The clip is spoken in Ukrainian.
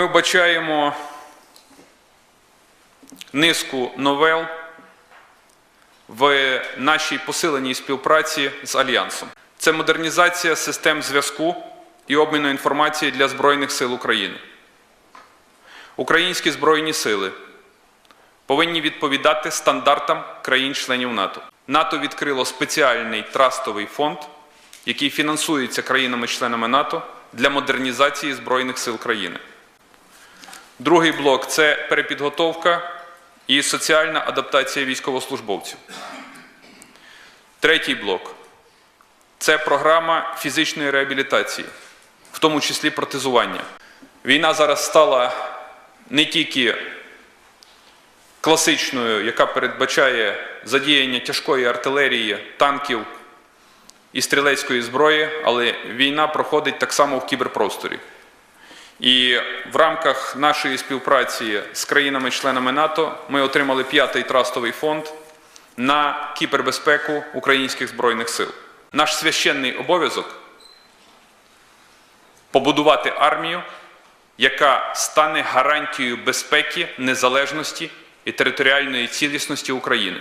Ми вбачаємо низку новел в нашій посиленій співпраці з Альянсом. Це модернізація систем зв'язку і обміну інформації для Збройних сил України. Українські Збройні сили повинні відповідати стандартам країн-членів НАТО. НАТО відкрило спеціальний трастовий фонд, який фінансується країнами-членами НАТО для модернізації Збройних сил країни. Другий блок це перепідготовка і соціальна адаптація військовослужбовців. Третій блок це програма фізичної реабілітації, в тому числі протезування. Війна зараз стала не тільки класичною, яка передбачає задіяння тяжкої артилерії, танків і стрілецької зброї, але війна проходить так само в кіберпросторі. І в рамках нашої співпраці з країнами-членами НАТО ми отримали п'ятий трастовий фонд на кібербезпеку українських збройних сил. Наш священний обов'язок побудувати армію, яка стане гарантією безпеки, незалежності і територіальної цілісності України.